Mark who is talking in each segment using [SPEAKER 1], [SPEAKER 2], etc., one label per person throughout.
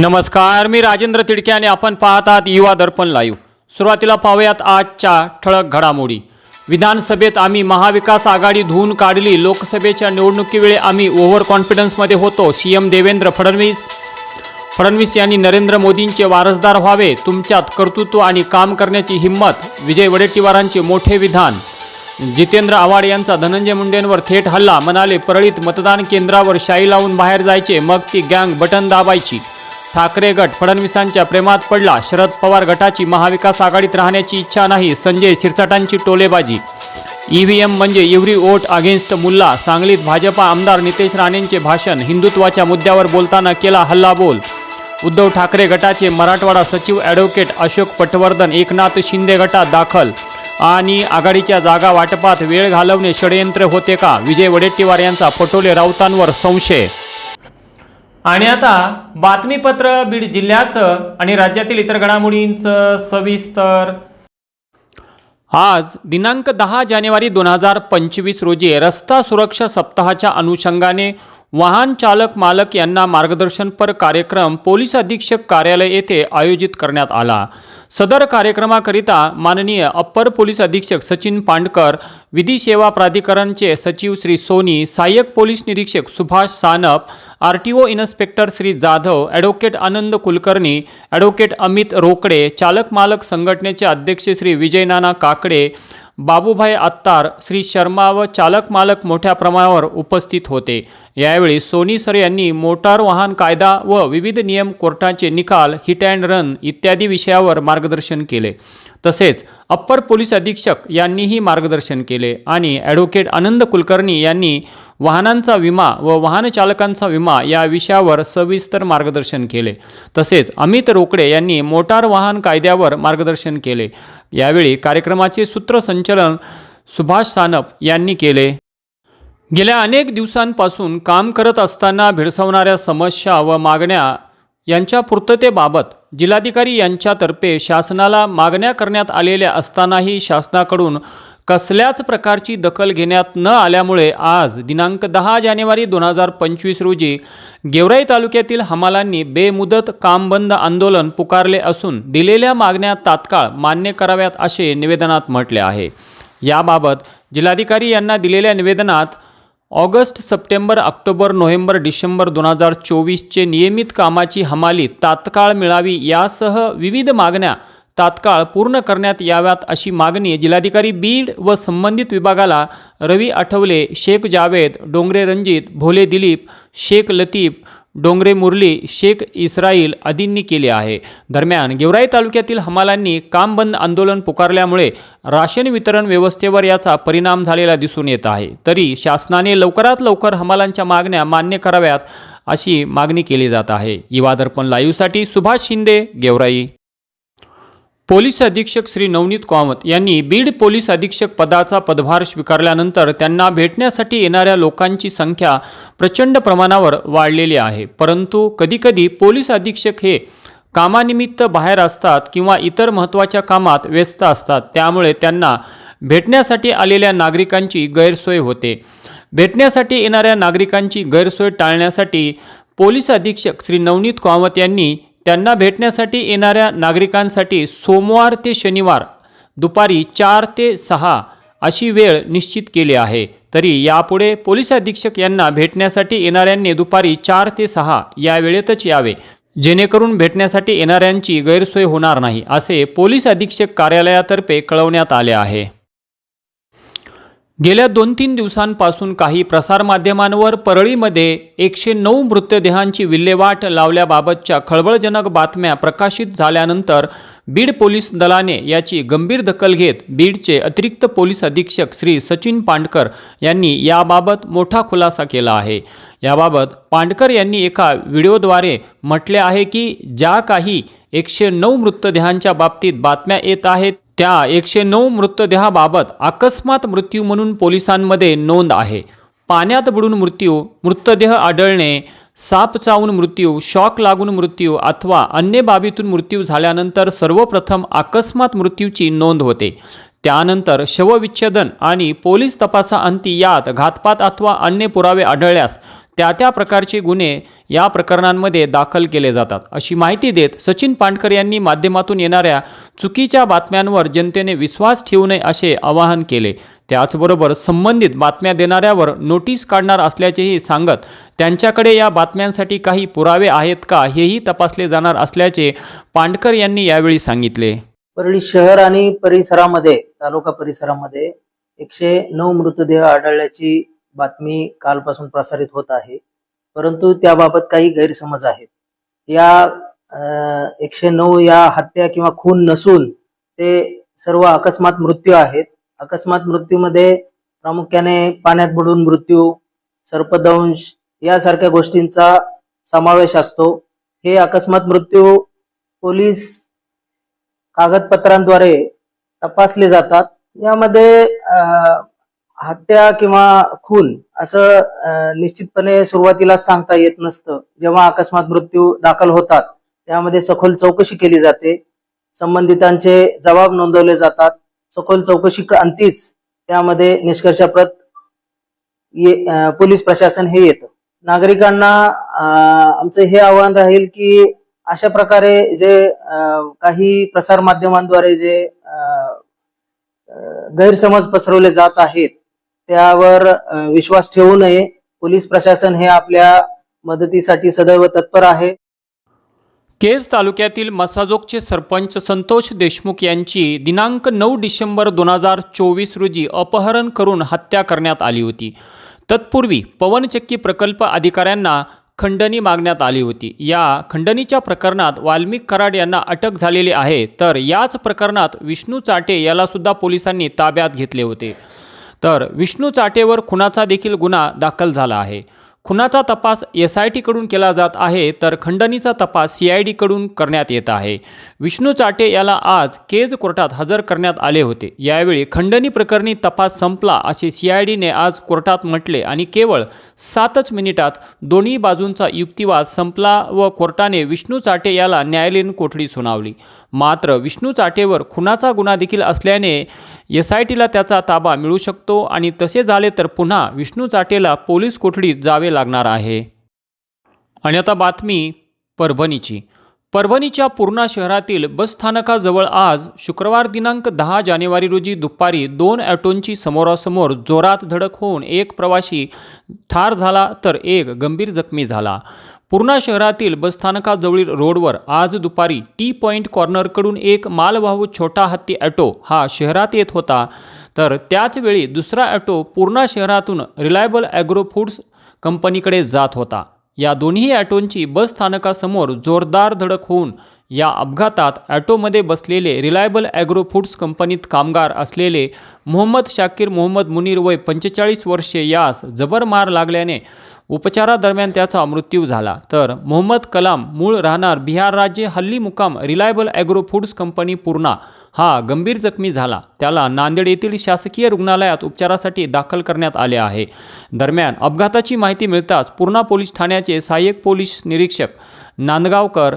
[SPEAKER 1] नमस्कार मी राजेंद्र तिडके आणि आपण पाहत आहात युवा दर्पण लाईव्ह सुरुवातीला पाहूयात आजच्या ठळक घडामोडी. विधानसभेत आम्ही महाविकास आघाडी धुवून काढली. लोकसभेच्या निवडणुकीवेळी आम्ही ओव्हर कॉन्फिडन्समध्ये होतो. सी एम देवेंद्र फडणवीस फडणवीस यांनी नरेंद्र मोदींचे वारसदार व्हावे. तुमच्यात कर्तृत्व आणि काम करण्याची हिंमत विजय वडेट्टीवारांचे मोठे विधान. जितेंद्र आव्हाड यांचा धनंजय मुंडेंवर थेट हल्ला. म्हणाले परळीत मतदान केंद्रावर शाई लावून बाहेर जायचे. मग ती गँग बटन दाबायची. ठाकरे गट फडणवीसांच्या प्रेमात पडला. शरद पवार गटाची महाविकास आघाडीत राहण्याची इच्छा नाही. संजय शिरसाटांची टोलेबाजी. ईव्हीएम म्हणजे एव्हरी वोट अगेन्स्ट मुल्ला. सांगलीत भाजपा आमदार नितेश राणेंचे भाषण. हिंदुत्वाच्या मुद्द्यावर बोलताना केला हल्लाबोल उद्धव ठाकरे गटाचे मराठवाडा सचिव ॲडव्होकेट अशोक पटवर्धन एकनाथ शिंदे गटात दाखल. आणि आघाडीच्या जागा वाटपात वेळ घालवणे षडयंत्र होते का? विजय वडेट्टीवार यांचा पटोले राऊतांवर संशय आणि आता बातमीपत्र बीड जिल्ह्याचं आणि राज्यातील इतर घडामोडींचं सविस्तर. आज दिनांक दहा जानेवारी दोन हजार पंचवीस रोजी रस्ता सुरक्षा सप्ताहाच्या अनुषंगाने वाहन चालक मालक यांना मार्गदर्शनपर कार्यक्रम पोलीस अधीक्षक कार्यालय येथे आयोजित करण्यात आला. सदर कार्यक्रमाकरिता माननीय अप्पर पोलीस अधीक्षक सचिन पांडकर विधी सेवा प्राधिकरणचे सचिव श्री सोनी सहाय्यक पोलीस निरीक्षक Subhash Sanap R T O inspector Shri Jadhav advocate Anand Kulkarni advocate Amit Rokade चालक मालक संघटनेचे अध्यक्ष श्री विजयनाना काकडे बाबूभाई आत्तार श्री शर्मा व चालक मालक मोठ्या प्रमाणावर उपस्थित होते. यावेळी सोनी सर यांनी मोटार वाहन कायदा व विविध नियम कोर्टाचे निकाल हिट अँड रन इत्यादी विषयावर मार्गदर्शन केले. तसेच अप्पर पोलीस अधीक्षक यांनीही मार्गदर्शन केले आणि ॲडव्होकेट आनंद कुलकर्णी यांनी वाहनांचा विमा व वाहन चालकांचा विमा या विषयावर सविस्तर मार्गदर्शन केले. तसेच अमित रोकडे यांनी मोटार वाहन कायद्यावर मार्गदर्शन केले. यावेळी कार्यक्रमाचे सूत्रसंचलन सुभाष सानप यांनी केले. गेल्या अनेक दिवसांपासून काम करत असताना भेडसावणाऱ्या समस्या व मागण्या यांच्या पूर्ततेबाबत जिल्हाधिकारी यांच्यातर्फे शासनाला मागण्या करण्यात आलेल्या असतानाही शासनाकडून कसल्याच प्रकारची दखल घेण्यात न आल्यामुळे आज दिनांक दहा जानेवारी दोन हजार पंचवीस रोजी गेवराई तालुक्यातील हमालांनी बेमुदत काम बंद आंदोलन पुकारले असून दिलेल्या मागण्या तात्काळ मान्य कराव्यात असे निवेदनात म्हटले आहे. याबाबत जिल्हाधिकारी यांना दिलेल्या निवेदनात August September October November December दोन हजार चोवीसचे नियमित कामाची हमाली तात्काळ मिळावी यासह विविध मागण्या तात्काळ पूर्ण करण्यात याव्यात अशी मागणी जिल्हाधिकारी बीड व संबंधित विभागाला रवी आठवले शेख जावेद डोंगरे रणजित भोले दिलीप शेख लतीफ डोंगरे मुरली शेख इस्राईल आदींनी केले आहे. दरम्यान गेवराई तालुक्यातील हमालांनी काम बंद आंदोलन पुकारल्यामुळे राशन वितरण व्यवस्थेवर याचा परिणाम झालेला दिसून येत आहे. तरी शासनाने लवकरात लवकर हमालांच्या मागण्या मान्य कराव्यात अशी मागणी केली जात आहे. युवा दर्पण लाईव्हसाठी सुभाष शिंदे गेवराई. पोलीस अधीक्षक श्री नवनीत कामत यांनी बीड पोलीस अधीक्षक पदाचा पदभार स्वीकारल्यानंतर त्यांना भेटण्यासाठी येणाऱ्या लोकांची संख्या प्रचंड प्रमाणावर वाढलेली आहे. परंतु कधीकधी पोलीस अधीक्षक हे कामानिमित्त बाहेर असतात किंवा इतर महत्त्वाच्या कामात व्यस्त असतात. त्यामुळे त्यांना भेटण्यासाठी आलेल्या नागरिकांची गैरसोय होते. भेटण्यासाठी येणाऱ्या नागरिकांची गैरसोय टाळण्यासाठी पोलीस अधीक्षक श्री नवनीत कामत यांनी त्यांना भेटण्यासाठी येणाऱ्या नागरिकांसाठी सोमवार ते शनिवार दुपारी चार ते सहा अशी वेळ निश्चित केली आहे. तरी यापुढे पोलीस अधीक्षक यांना भेटण्यासाठी येणाऱ्यांनी दुपारी चार ते सहा या वेळेतच यावे. जेणेकरून भेटण्यासाठी येणाऱ्यांची गैरसोय होणार नाही असे पोलीस अधीक्षक कार्यालयातर्फे कळवण्यात आले आहे. गेल्या दोन तीन दिवसांपासून काही प्रसारमाध्यमांवर परळीमध्ये एकशे नऊ मृतदेहांची विल्हेवाट लावल्याबाबतच्या खळबळजनक बातम्या प्रकाशित झाल्यानंतर बीड पोलीस दलाने याची गंभीर दखल घेत बीडचे अतिरिक्त पोलीस अधीक्षक श्री सचिन पांडकर यांनी याबाबत मोठा खुलासा केला आहे. याबाबत पांडकर यांनी एका व्हिडिओद्वारे म्हटले आहे की ज्या काही एकशे नऊ मृतदेहांच्या बाबतीत बातम्या येत आहेत त्या एकशे नऊ मृतदेहाबाबत अकस्मात मृत्यू म्हणून पोलिसांमध्ये नोंद आहे. पाण्यात बुडून मृत्यू मृतदेह आढळणे साप चावून मृत्यू शॉक लागून मृत्यू अथवा अन्य बाबीतून मृत्यू झाल्यानंतर सर्वप्रथम अकस्मात मृत्यूची नोंद होते. त्यानंतर शवविच्छेदन आणि पोलीस तपासाअंती यात घातपात अथवा अन्य पुरावे आढळल्यास त्या त्या प्रकारचे गुन्हे या प्रकरणांमध्ये दाखल केले जातात. अशी माहिती देत सचिन पांडकर यांनी माध्यमातून येणाऱ्या चुकीच्या बातम्यांवर जनतेने विश्वास ठेवू नये असे आवाहन केले. त्याचबरोबर संबंधित बातम्या देणाऱ्यावर नोटीस काढणार असल्याचेही सांगत त्यांच्याकडे या बातम्यांसाठी काही पुरावे आहेत का हेही तपासले जाणार असल्याचे पांडकर यांनी यावेळी सांगितले.
[SPEAKER 2] परळी शहर आणि परिसरामध्ये तालुका परिसरामध्ये एकशे नऊ मृतदेह आढळल्याची बातमी कालपासून प्रसारित होत आहे. परंतु त्याबाबत काही गैरसमज आहेत. या एकशे नऊ या हत्या किंवा खून नसून ते सर्व अकस्मात मृत्यू आहेत. अकस्मात मृत्यूमध्ये प्रामुख्याने पाण्यात बुडून मृत्यू सर्पदंश यासारख्या गोष्टींचा समावेश असतो. हे अकस्मात मृत्यू पोलीस कागदपत्रांद्वारे तपासले जातात. यामध्ये हत्या किंवा खून असं निश्चितपणे सुरुवातीला सांगता येत नसतं. जेव्हा अकस्मात मृत्यू दाखल होतात त्यामध्ये सखोल चौकशी केली जाते. संबंधितांचे जबाब नोंदवले जातात. सखोल चौकशी अंतीच त्यामध्ये निष्कर्षाप्रत ये- पोलीस प्रशासन हे येतं. नागरिकांना आमचं हे आव्हान राहील की अशा प्रकारे जे काही प्रसार माध्यमांद्वारे जे गैरसमज पसरवले जात आहेत त्यावर विश्वास ठेवू नये. पोलीस प्रशासन हे आपल्या मदतीसाठी सदैव तत्पर आहे.
[SPEAKER 1] केज तालुक्यातील मसाजोगचे सरपंच संतोष देशमुख यांची दिनांक नऊ डिसेंबर दोन हजार चोवीस रोजी अपहरण करून हत्या करण्यात आली होती. तत्पूर्वी पवनचक्की प्रकल्प अधिकाऱ्यांना खंडणी मागण्यात आली होती. या खंडणीच्या प्रकरणात वाल्मिक कराड यांना अटक झालेली आहे. तर याच प्रकरणात विष्णू चाटे यालासुद्धा पोलिसांनी ताब्यात घेतले होते. तर विष्णू चाटेवर खुनाचा देखील गुन्हा दाखल झाला आहे. खुनाचा तपास एस आय टीकडून केला जात आहे तर खंडणीचा तपास सी आय डीकडून करण्यात येत आहे. विष्णू चाटे याला आज केज कोर्टात हजर करण्यात आले होते. यावेळी खंडणी प्रकरणी तपास संपला असे सी आय डीने आज कोर्टात म्हटले आणि केवळ सातच मिनिटात दोन्ही बाजूंचा युक्तिवाद संपला व कोर्टाने विष्णू चाटे याला न्यायालयीन कोठडी सुनावली. मात्र विष्णू चाटेवर खुनाचा गुन्हा देखील असल्याने एस आय टीला त्याचा ताबा मिळू शकतो आणि तसे झाले तर पुन्हा विष्णू चाटेला पोलीस कोठडीत जावे लागणार आहे. आणि आता बातमी परभणीची. परभणीच्या पूर्णा शहरातील बसस्थानकाजवळ आज शुक्रवार दिनांक दहा जानेवारी रोजी दुपारी दोन ॲटोंची समोरासमोर जोरात धडक होऊन एक प्रवासी ठार झाला तर एक गंभीर जखमी झाला. पूर्णा शहरातील बसस्थानकाजवळील रोडवर आज दुपारी टी पॉईंट कॉर्नरकडून एक मालवाहू छोटा हत्ती ॲटो हा शहरात येत होता. तर त्याचवेळी दुसरा ॲटो पूर्णा शहरातून रिलायबल ॲग्रो फूड्स कंपनीकडे जात होता. या दोन्ही ॲटोंची बस स्थानकासमोर जोरदार धडक होऊन या अपघातात ॲटोमध्ये बसलेले रिलायबल ॲग्रो फूड्स कंपनीत कामगार असलेले मोहम्मद शाकीर मोहम्मद मुनीर वय पंचेचाळीस वर्षे यास जबर मार लागल्याने उपचारादरम्यान त्याचा मृत्यू झाला. तर मोहम्मद कलाम मूळ राहणार बिहार राज्य हल्ली मुकाम reliable agro foods company Purna. हा गंभीर जखमी झाला. त्याला नांदेड येथील शासकीय रुग्णालयात उपचारासाठी दाखल करण्यात आले आहे. दरम्यान अपघाताची माहिती मिळताच पूर्णा पोलीस ठाण्याचे सहाय्यक पोलीस निरीक्षक नांदगावकर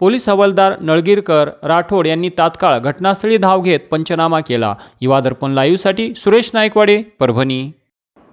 [SPEAKER 1] पोलीस हवालदार नळगीरकर राठोड यांनी तात्काळ घटनास्थळी धाव घेत पंचनामा केला. युवा दर्पण लाईव्हसाठी सुरेश नायकवाडे परभणी.